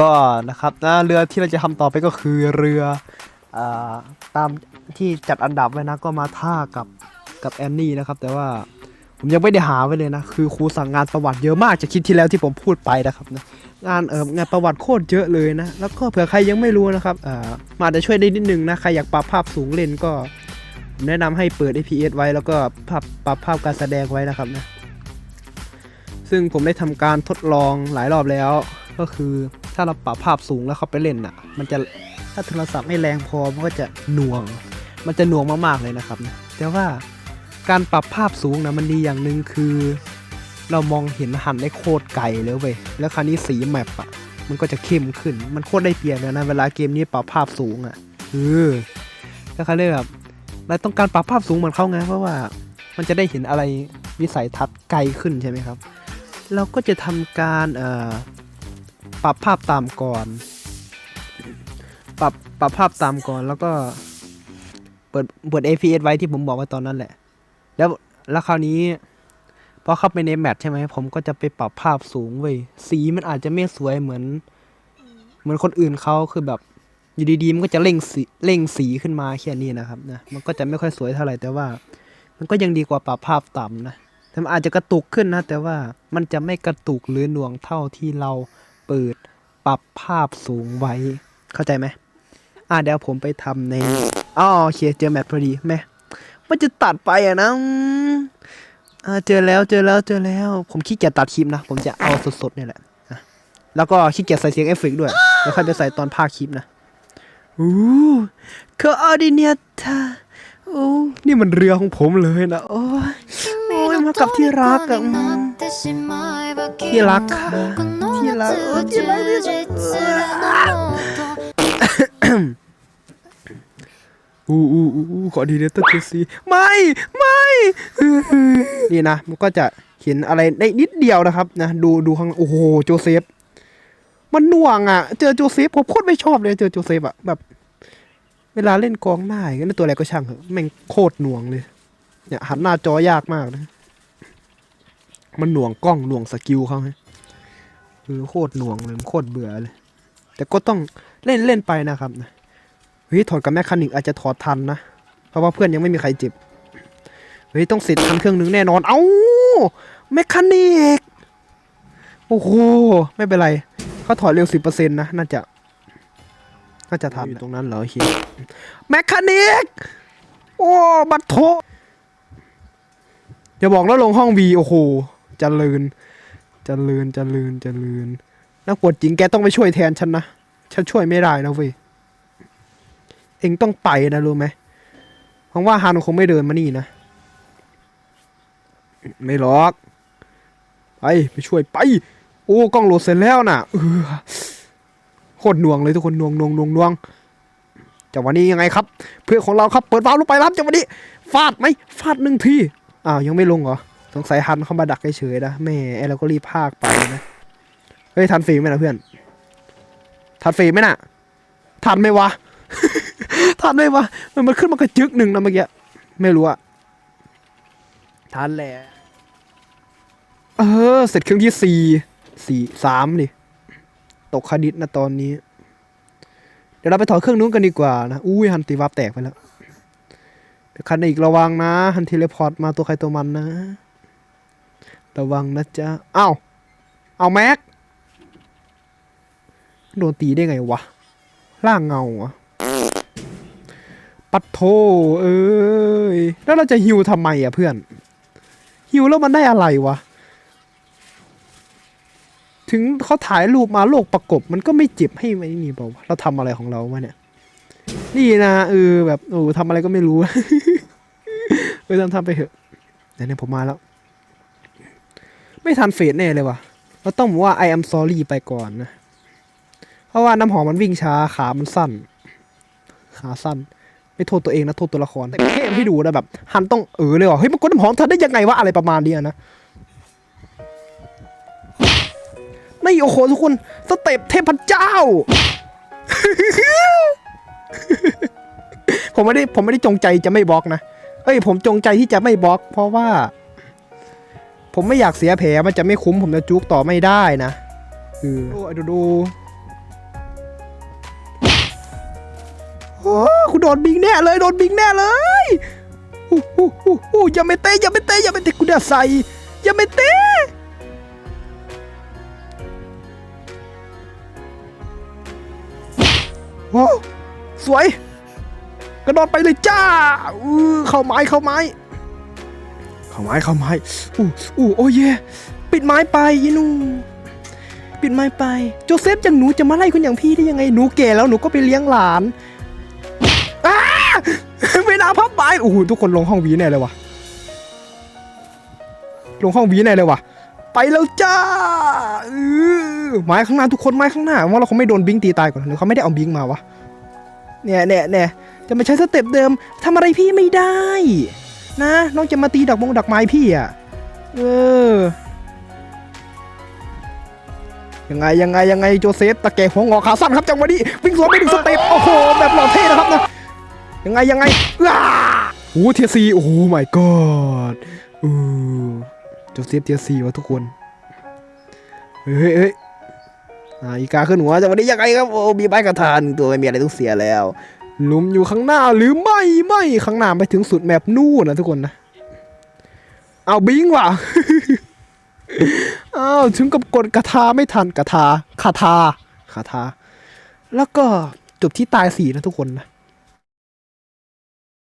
ก็นะครับนะเรือที่เราจะทำต่อไปก็คือเรืออตามที่จัดอันดับไว้นะก็มาท่ากับกับแอนนี่นะครับ แต่ว่าผมยังไม่ได้หาไว้เลยนะ คือครูสั่งงานประวัติเยอะมากจากคลิปที่แล้วที่ผมพูดไปนะครับนะงานเอองานประวัติโคตรเยอะเลยนะ แล้วก็เผื่อใครยังไม่รู้นะครับอ่ามาจะช่วยได้นิดนึงนะ ใครอยากปรับภาพสูงเล่นก็ผมแนะนำให้เปิด APS ไว้แล้วก็ปรับปรับภาพการแสดงไว้นะครับนะ ซึ่งผมได้ทำการทดลองหลายรอบแล้วก็คือ ถ้าเราปรับภาพสูงแล้วเขาไปเล่นอะ มันจะถ้าโทรศัพท์ไม่แรงพอมันก็จะหน่วง มันจะหน่วงมากๆเลยนะครับนะแต่ว่าการปรับภาพสูงนะมันดีอย่างหนึ่งคือ เรามองเห็นหันได้โคตรไกลเลยเว้ยแล้วคราวนี้สีแมปอะมันก็จะเข้มขึ้น มันโคตรได้เปรียบเลยนะเวลาเกมนี้ปรับภาพสูงอะเออแล้วเขาเรียกแบบเราต้องการปรับภาพสูงเหมือนเขาไงเพราะว่ามันจะได้เห็นอะไรวิสัยทัศน์ไกลขึ้นใช่ไหมครับ เราก็จะทำการเอ่อ ปรับภาพตามก่อน ปรับปรับภาพตามก่อนแล้วก็ เปิดเปิด APS ไว้ที่ผมบอกไว้ตอนนั้นแหละ แล้วแล้วคราวนี้พอเข้าไปในแมทใช่ไหมผมก็จะไปปรับภาพสูงเว้ยสีมันอาจจะไม่สวยเหมือน เหมือนคนอื่นเขาคือแบบอยู่ดีๆมันก็จะเร่งสีเร่งสีขึ้นมาแค่นี้นะครับนะมันก็จะไม่ค่อยสวยเท่าไหร่แต่ว่า มันก็ยังดีกว่าปรับภาพต่ำนะแต่มันอาจจะกระตุกขึ้นนะ แต่ว่ามันจะไม่กระตุกหรือหน่วงเท่าที่เรา เปิด ปรับภาพสูงไว้ เข้าใจไหมอ่าเดี๋ยวผมไปทำในอ๋อโอเคเจอแมทพอดีแม่มันจะตัดไปอะนะอืมอ่าเจอแล้วเจอแล้วเจอแล้ว ผมขี้เกียจตัดคลิปนะ ผมจะเอาสดๆนี่แหละอะแล้วก็ขี้เกียจใส่เสียงเอฟเฟกต์ด้วยแล้วค่อยไปใส่ตอนภาคคลิปนะอู้เคออร์ดิเนียตาโอ้ นี่มันเรือของผมเลยนะ โอ้ยโอ้ยมากับที่รักอะอืมที่ที่รัรักกค่ะค่ะ ที่ที่รัรักกเออที่รักที่รักอู้อู้อู้อู้ขอดีเดตเตอร์เจซีไม่ไม่นี่นะมันก็จะเห็นอะไรได้นิดเดียวนะครับนะดูดูข้างโอ้โหโจเซฟ มันหน่วงอะ เจอโจเซฟผมโคตรไม่ชอบเลยเจอโจเซฟอะแบบ เวลาเล่นกองหน้าอย่างนั้นตัวอะไรก็ช่างเหอะแม่งโคตรหน่วงเลยเนี่ยหันหน้าจอยากมากนะ มันหน่วงกล้องหน่วงสกิลเขาไง คือโคตรหน่วงเลยมันโคตรเบื่อเลย แต่ก็ต้องเล่นเล่นไปนะครับนะเฮ้ยถอดกับแมคคานิกอาจจะถอดทันนะ เพราะว่าเพื่อนยังไม่มีใครเจ็บเฮ้ยต้องเสร็จทันเครื่องนึงแน่นอน เอ้าแมคคานิกโอ้โหไม่เป็นไรเขาถอดเร็วสิบเปอร์เซ็นต์นะน่าจะน่าจะทันอยู่ตรงนั้นเหรอเฮียแมคคานิกโอ้บัตรโทอย่าบอกแล้วลงห้องวีโอ้โหเจริญเจริญเจริญเจริญนักปวดจริงแกต้องไปช่วยแทนฉันนะ ฉันช่วยไม่ได้นะเว้ย เองต้องไปนะรู้ไหมเพราะว่าฮันคงไม่เดินมานี่นะ ไม่หรอก ไปไปช่วยไป โอ้กล้องโหลดเสร็จแล้วน่ะเออโคตรหน่วงเลยทุกคนหน่วงหน่วงหน่วงหน่วงจังหวะนี้ยังไงครับ เพื่อนของเราครับเปิดวาล์วลงไปรับจังหวะนี้ ฟาดไหมฟาดหนึ่งทีอ้าวยังไม่ลงเหรอ สงสัยฮันเข้ามาดักเฉยๆนะแม่ไอ้เราก็รีบพากไปนะ เฮ้ยทันฟรีไหมนะเพื่อน ทันฟรีไหมน่ะ ทันไหมวะ ทันไหมวะ มันมันขึ้นมากระจึกหนึ่งนะเมื่อกี้ ไม่รู้อะทันแหละ เออ เสร็จเครื่องที่สี่ สี่สามดิ ตกคณิตนะตอนนี้ เดี๋ยวเราไปถอดเครื่องนู้นกันดีกว่านะ อุ้ยฮันตีวับแตกไปแล้วเดี๋ยวคันอีกระวังนะ ฮันเทเลพอร์ตมาตัวใครตัวมันนะ ระวังนะจ๊ะอ้าวเอาแม็กโดนตีได้ไงวะ ล่างเงาอะปัดโทเอ้ย แล้วเราจะฮิวทำไมอะเพื่อน ฮิวแล้วมันได้อะไรวะ ถึงเขาถ่ายรูปมาโลกประกบ มันก็ไม่เจ็บให้ไหมนี่เปล่าเราทำอะไรของเราวะเนี่ย นี่นะเออแบบโอ้ทำอะไรก็ไม่รู้ เออทำทำไปเถอะเดี๋ยวนี้ผมมาแล้ว ไม่ทันเฟสแน่เลยว่ะเราต้องบอกว่า I am sorry ไปก่อนนะ เพราะว่าน้ำหอมมันวิ่งช้าขามันสั้น ขาสั้น ไม่โทษตัวเองนะโทษตัวละคร แต่เทพให้ดูนะแบบฮันต้องเออเลยว่ะเฮ้ยมันกดน้ำหอมทันได้ยังไงวะอะไรประมาณนี้นะนี่โอ้โหทุกคนสเต็ปเทพเจ้า ผมไม่ได้ผมไม่ได้จงใจจะไม่บล็อกนะ เอ้ยผมจงใจที่จะไม่บล็อก เพราะว่า ผมไม่อยากเสียแผลมันจะไม่คุ้มผมจะจุกต่อไม่ได้นะเออดูดูโอ้คุณโดนบิงแน่เลยโดนบิงแน่เลยโอ้หู้หู้หู้อย่าไม่เตะอย่าไม่เตะอย่าไม่เตะกูจะใส่อย่าไม่เตะโอ้สวย กระโดดไปเลยจ้าเข้าไม้เข้าไม้ เข้าไม้เข้าไม้อู้อู้โอ้เยปิดไม้ไปยีนูปิดไม้ไป โจเซฟอย่างหนูจะมาไล่คนอย่างพี่ได้ยังไงหนูแก่แล้วหนูก็ไปเลี้ยงหลานอ้าไม่น่าพับไปโอ้โหทุกคนลงห้องวีแน่เลยวะลงห้องวีแน่เลยวะไปแล้วจ้าอือไม้ข้างหน้าทุกคนไม้ข้างหน้าว่าเราคงไม่โดนบิงตีตายก่อนหรือเขาไม่ได้เอาบิงมาวะเนี่ยเนี่ยเนี่ยจะมาใช้สเต็ปเดิมทำอะไรพี่ไม่ได้ นะ น้องจะมาตีดักมงดักไม้พี่อะ เออ ยังไงยังไงยังไงโจเซฟตะแกรงหัวงอขาสั้นครับจังหวะนี้วิ่งสวนไปถึงสเต็ปโอ้โหแบบหล่อเท่นะครับนะ ยังไงยังไงอ้าโอ้เทียซีโอ้ my god อือโจเซฟเทียซีวะทุกคน เฮ้ยเฮ้ยอีกาขึ้นหัวจังหวะนี้ยังไงครับโอ้มีใบกระทานตัวไม่มีอะไรต้องเสียแล้ว หลุมอยู่ข้างหน้าหรือไม่ไม่ข้างหน้าไปถึงสุดแมปนู่นนะทุกคนนะ เอาบิงว่ะ อ้าวถึงกับกดกระทาไม่ทันกระทาคาทาคาทา แล้วก็จบที่ตายสี่นะทุกคนนะ